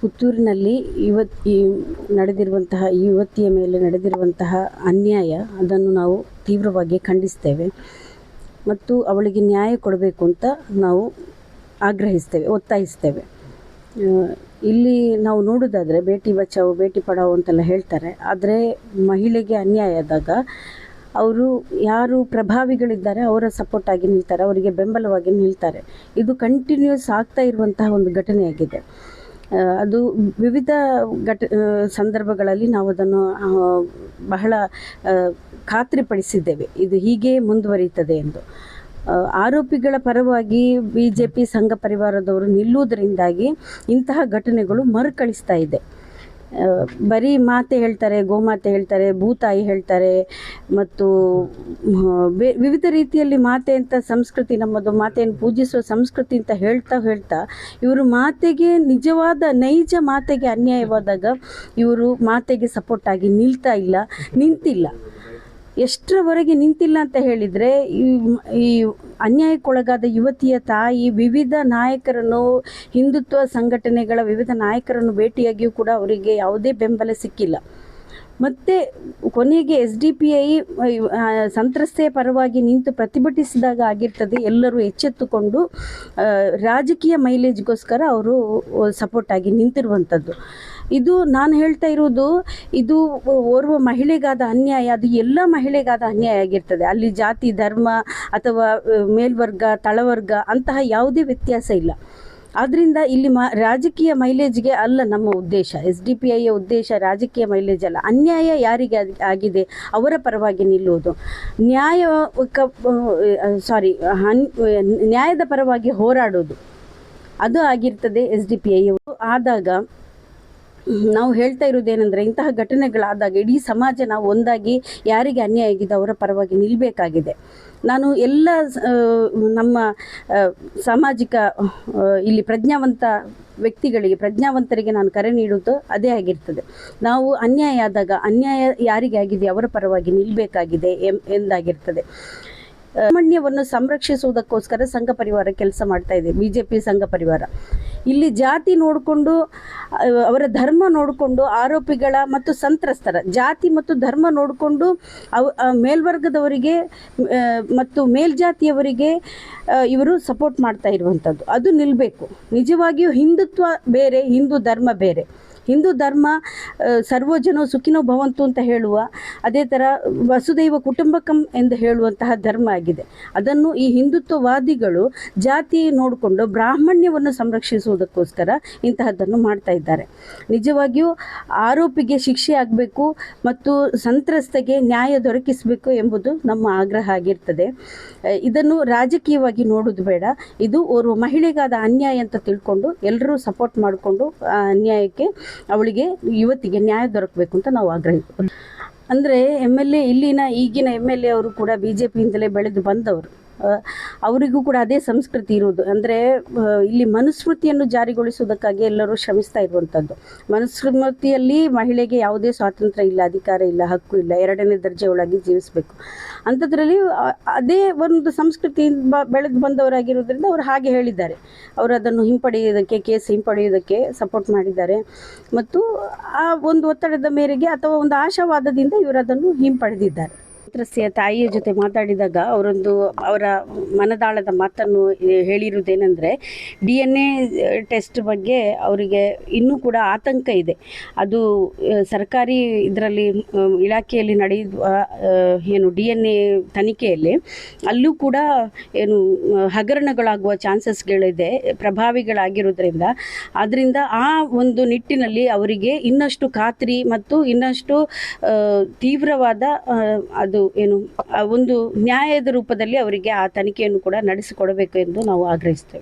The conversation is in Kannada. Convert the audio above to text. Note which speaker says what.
Speaker 1: ಪುತ್ತೂರಿನಲ್ಲಿ ಇವತ್ತು ಈ ನಡೆದಿರುವಂತಹ, ಈ ಯುವತಿಯ ಮೇಲೆ ನಡೆದಿರುವಂತಹ ಅನ್ಯಾಯ, ಅದನ್ನು ನಾವು ತೀವ್ರವಾಗಿ ಖಂಡಿಸ್ತೇವೆ. ಮತ್ತು ಅವಳಿಗೆ ನ್ಯಾಯ ಕೊಡಬೇಕು ಅಂತ ನಾವು ಆಗ್ರಹಿಸ್ತೇವೆ, ಒತ್ತಾಯಿಸ್ತೇವೆ. ಇಲ್ಲಿ ನಾವು ನೋಡೋದಾದರೆ, ಬೇಟಿ ಬಚಾವು, ಬೇಟಿ ಪಡಾವು ಅಂತೆಲ್ಲ ಹೇಳ್ತಾರೆ. ಆದರೆ ಮಹಿಳೆಗೆ ಅನ್ಯಾಯ ಆದಾಗ ಅವರು ಯಾರು ಪ್ರಭಾವಿಗಳಿದ್ದಾರೆ, ಅವರ ಸಪೋರ್ಟ್ ಆಗಿ ನಿಲ್ತಾರೆ, ಅವರಿಗೆ ಬೆಂಬಲವಾಗಿ ನಿಲ್ತಾರೆ. ಇದು ಕಂಟಿನ್ಯೂಸ್ ಆಗ್ತಾ ಇರುವಂತಹ ಒಂದು ಘಟನೆಯಾಗಿದೆ. ಅದು ವಿವಿಧ ಘಟ ಸಂದರ್ಭಗಳಲ್ಲಿ ನಾವು ಅದನ್ನು ಬಹಳ ಖಾತ್ರಿಪಡಿಸಿದ್ದೇವೆ. ಇದು ಹೀಗೆ ಮುಂದುವರಿಯುತ್ತದೆ ಎಂದು. ಆರೋಪಿಗಳ ಪರವಾಗಿ ಬಿ ಜೆ ಪಿ ಸಂಘ ಪರಿವಾರದವರು ನಿಲ್ಲುವುದರಿಂದಾಗಿ ಇಂತಹ ಘಟನೆಗಳು ಮರುಕಳಿಸ್ತಾ ಇದೆ. ಬರೀ ಮಾತೆ ಹೇಳ್ತಾರೆ, ಗೋಮಾತೆ ಹೇಳ್ತಾರೆ, ಭೂತಾಯಿ ಹೇಳ್ತಾರೆ, ಮತ್ತು ವಿವಿಧ ರೀತಿಯಲ್ಲಿ ಮಾತೆ ಅಂತ ಸಂಸ್ಕೃತಿ, ನಮ್ಮದು ಮಾತೆಯನ್ನು ಪೂಜಿಸುವ ಸಂಸ್ಕೃತಿ ಅಂತ ಹೇಳ್ತಾ ಹೇಳ್ತಾ, ಇವರು ಮಾತೆಗೆ ನಿಜವಾದ ನೈಜ ಮಾತೆಗೆ ಅನ್ಯಾಯವಾದಾಗ ಇವರು ಮಾತೆಗೆ ಸಪೋರ್ಟ್ ಆಗಿ ನಿಲ್ತಾ ಇಲ್ಲ, ನಿಂತಿಲ್ಲ. ಎಷ್ಟರವರೆಗೆ ನಿಂತಿಲ್ಲ ಅಂತ ಹೇಳಿದರೆ, ಈ ಅನ್ಯಾಯಕ್ಕೊಳಗಾದ ಯುವತಿಯ ತಾಯಿ ವಿವಿಧ ನಾಯಕರನ್ನು, ಹಿಂದುತ್ವ ಸಂಘಟನೆಗಳ ವಿವಿಧ ನಾಯಕರನ್ನು ಭೇಟಿಯಾಗಿಯೂ ಕೂಡ ಅವರಿಗೆ ಯಾವುದೇ ಬೆಂಬಲ ಸಿಕ್ಕಿಲ್ಲ. ಮತ್ತು ಕೊನೆಗೆ ಎಸ್ ಡಿ ಪಿ ಐ ಸಂತ್ರಸ್ತೆಯ ಪರವಾಗಿ ನಿಂತು ಪ್ರತಿಭಟಿಸಿದಾಗ ಆಗಿರ್ತದೆ ಎಲ್ಲರೂ ಎಚ್ಚೆತ್ತುಕೊಂಡು ರಾಜಕೀಯ ಮೈಲೇಜ್ಗೋಸ್ಕರ ಅವರು ಸಪೋರ್ಟ್ ಆಗಿ ನಿಂತಿರುವಂಥದ್ದು. ಇದು ನಾನು ಹೇಳ್ತಾ ಇರೋದು, ಇದು ಓರ್ವ ಮಹಿಳೆಗಾದ ಅನ್ಯಾಯ, ಅದು ಎಲ್ಲ ಮಹಿಳೆಗಾದ ಅನ್ಯಾಯ ಆಗಿರ್ತದೆ. ಅಲ್ಲಿ ಜಾತಿ, ಧರ್ಮ ಅಥವಾ ಮೇಲ್ವರ್ಗ, ತಳವರ್ಗ ಅಂತಹ ಯಾವುದೇ ವ್ಯತ್ಯಾಸ ಇಲ್ಲ. ಆದ್ದರಿಂದ ಇಲ್ಲಿ ಮ, ರಾಜಕೀಯ ಮೈಲೇಜ್ಗೆ ಅಲ್ಲ ನಮ್ಮ ಉದ್ದೇಶ. ಎಸ್ ಡಿ ಪಿ ಐಯ ಉದ್ದೇಶ ರಾಜಕೀಯ ಮೈಲೇಜ್ ಅಲ್ಲ. ಅನ್ಯಾಯ ಯಾರಿಗೆ ಆಗಿ- ಆಗಿದೆ? ಅವರ ಪರವಾಗಿ ನಿಲ್ಲುವುದು. ನ್ಯಾಯ ಸಾರಿ ನ್ಯಾಯದ ಪರವಾಗಿ ಹೋರಾಡೋದು ಅದು ಆಗಿರ್ತದೆ ಎಸ್ ಡಿ ಪಿ ಐ ಆದಾಗ ನಾವು ಹೇಳ್ತಾ ಇರೋದೇನೆಂದರೆ ಇಂತಹ ಘಟನೆಗಳಾದಾಗ ಇಡೀ ಸಮಾಜ ನಾವು ಒಂದಾಗಿ ಯಾರಿಗೆ ಅನ್ಯಾಯ ಆಗಿದೆ ಅವರ ಪರವಾಗಿ ನಿಲ್ಲಬೇಕಾಗಿದೆ ನಾನು ಎಲ್ಲ ನಮ್ಮ ಸಾಮಾಜಿಕ ಇಲ್ಲಿ ಪ್ರಜ್ಞಾವಂತ ವ್ಯಕ್ತಿಗಳಿಗೆ, ಪ್ರಜ್ಞಾವಂತರಿಗೆ ನಾನು ಕರೆ ನೀಡುವುದು ಅದೇ ಆಗಿರ್ತದೆ. ನಾವು ಅನ್ಯಾಯ ಆದಾಗ ಅನ್ಯಾಯ ಯಾರಿಗೆ ಆಗಿದೆ ಅವರ ಪರವಾಗಿ ನಿಲ್ಲಬೇಕಾಗಿದೆ ಎಂದಾಗಿರ್ತದೆ. ಸಾಮಾನ್ಯವನ್ನು ಸಂರಕ್ಷಿಸುವುದಕ್ಕೋಸ್ಕರ ಸಂಘ ಪರಿವಾರ ಕೆಲಸ ಮಾಡ್ತಾ ಇದೆ, ಬಿಜೆಪಿ ಸಂಘ ಪರಿವಾರ. ಇಲ್ಲಿ ಜಾತಿ ನೋಡಿಕೊಂಡು ಅವರ ಧರ್ಮ ನೋಡಿಕೊಂಡು, ಆರೋಪಿಗಳ ಮತ್ತು ಸಂತ್ರಸ್ತರ ಜಾತಿ ಮತ್ತು ಧರ್ಮ ನೋಡಿಕೊಂಡು, ಅವ ಮೇಲ್ವರ್ಗದವರಿಗೆ ಮತ್ತು ಮೇಲ್ಜಾತಿಯವರಿಗೆ ಇವರು ಸಪೋರ್ಟ್ ಮಾಡ್ತಾ ಇರುವಂಥದ್ದು ಅದು ನಿಲ್ಲಬೇಕು ನಿಜವಾಗಿಯೂ ಹಿಂದುತ್ವ ಬೇರೆ, ಹಿಂದೂ ಧರ್ಮ ಬೇರೆ. ಹಿಂದೂ ಧರ್ಮ ಸರ್ವಜನೋ ಸುಖಿನೋ ಭವಂತು ಅಂತ ಹೇಳುವ, ಅದೇ ಥರ ವಸುದೈವ ಕುಟುಂಬಕಂ ಎಂದು ಹೇಳುವಂತಹ ಧರ್ಮ ಆಗಿದೆ. ಅದನ್ನು ಈ ಹಿಂದುತ್ವವಾದಿಗಳು ಜಾತಿ ನೋಡಿಕೊಂಡು ಬ್ರಾಹ್ಮಣ್ಯವನ್ನು ಸಂರಕ್ಷಿಸುವುದಕ್ಕೋಸ್ಕರ ಇಂತಹದ್ದನ್ನು ಮಾಡ್ತಾ ಇದ್ದಾರೆ. ನಿಜವಾಗಿಯೂ ಆರೋಪಿಗೆ ಶಿಕ್ಷೆ ಆಗಬೇಕು ಮತ್ತು ಸಂತ್ರಸ್ತೆಗೆ ನ್ಯಾಯ ದೊರಕಿಸಬೇಕು ಎಂಬುದು ನಮ್ಮ ಆಗ್ರಹ ಆಗಿರ್ತದೆ. ಇದನ್ನು ರಾಜಕೀಯವಾಗಿ ನೋಡೋದು ಬೇಡ. ಇದು ಓರ್ವ ಮಹಿಳೆಗಾದ ಅನ್ಯಾಯ ಅಂತ ತಿಳ್ಕೊಂಡು ಎಲ್ಲರೂ ಸಪೋರ್ಟ್ ಮಾಡಿಕೊಂಡು ಅನ್ಯಾಯಕ್ಕೆ ಅವಳಿಗೆ ಯುವತಿಗೆ ನ್ಯಾಯ ದೊರಕಬೇಕು ಅಂತ ನಾವು ಆಗ್ರಹ ಅಂದರೆ ಎಂ ಎಲ್ ಎ ಇಲ್ಲಿನ ಈಗಿನ ಎಂ ಎಲ್ ಎ ಅವರು ಕೂಡ ಬಿ ಜೆ ಪಿಯಿಂದಲೇ ಬೆಳೆದು ಬಂದವರು. ಅವರಿಗೂ ಕೂಡ ಅದೇ ಸಂಸ್ಕೃತಿ ಇರುವುದು. ಅಂದರೆ ಇಲ್ಲಿ ಮನುಸ್ಮೃತಿಯನ್ನು ಜಾರಿಗೊಳಿಸುವುದಕ್ಕಾಗಿ ಎಲ್ಲರೂ ಶ್ರಮಿಸ್ತಾ ಇರುವಂಥದ್ದು ಮನುಸ್ಮೃತಿಯಲ್ಲಿ ಮಹಿಳೆಗೆ ಯಾವುದೇ ಸ್ವಾತಂತ್ರ್ಯ ಇಲ್ಲ, ಅಧಿಕಾರ ಇಲ್ಲ, ಹಕ್ಕು ಇಲ್ಲ, ಎರಡನೇ ದರ್ಜೆಯೊಳಗೆ ಜೀವಿಸಬೇಕು. ಅಂಥದ್ರಲ್ಲಿ ಅದೇ ಒಂದು ಸಂಸ್ಕೃತಿ ಬೆಳೆದು ಬಂದವರಾಗಿರೋದ್ರಿಂದ ಅವರು ಹಾಗೆ ಹೇಳಿದ್ದಾರೆ. ಅವರು ಅದನ್ನು ಹಿಂಪಡೆಯುವುದಕ್ಕೆ, ಕೇಸ್ ಹಿಂಪಡೆಯುವುದಕ್ಕೆ ಸಪೋರ್ಟ್ ಮಾಡಿದ್ದಾರೆ. ಮತ್ತು ಆ ಒಂದು ಒತ್ತಡದ ಮೇರೆಗೆ ಅಥವಾ ಒಂದು ಆಶಾವಾದದಿಂದ ಇವರು ಅದನ್ನು ಹಿಂಪಡೆದಿದ್ದಾರೆ. ಸಂತ್ರಸ್ತೆಯ ತಾಯಿಯ ಜೊತೆ ಮಾತಾಡಿದಾಗ ಅವರೊಂದು ಅವರ ಮನದಾಳದ ಮಾತನ್ನು ಹೇಳಿರುವುದೇನೆಂದರೆ ಡಿ ಎನ್ ಎ ಟೆಸ್ಟ್ ಬಗ್ಗೆ ಅವರಿಗೆ ಇನ್ನೂ ಕೂಡ ಆತಂಕ ಇದೆ. ಅದು ಸರ್ಕಾರಿ ಇದರಲ್ಲಿ ಇಲಾಖೆಯಲ್ಲಿ ನಡೆಯುವ ಏನು ಡಿ ಎನ್ ಎ ತನಿಖೆಯಲ್ಲಿ ಅಲ್ಲೂ ಕೂಡ ಏನು ಹಗರಣಗಳಾಗುವ ಚಾನ್ಸಸ್ಗಳಿದೆ ಪ್ರಭಾವಿಗಳಾಗಿರೋದ್ರಿಂದ ಅದರಿಂದ ಆ ಒಂದು ನಿಟ್ಟಿನಲ್ಲಿ ಅವರಿಗೆ ಇನ್ನಷ್ಟು ಖಾತ್ರಿ ಮತ್ತು ಇನ್ನಷ್ಟು ತೀವ್ರವಾದ ಆ, ಅದು ಏನು ಒಂದು ನ್ಯಾಯದ ರೂಪದಲ್ಲಿ ಅವರಿಗೆ ಆ ತನಿಖೆಯನ್ನು ಕೂಡ ನಡೆಸಿಕೊಡಬೇಕು ಎಂದು ನಾವು ಆಗ್ರಹಿಸ್ತೇವೆ.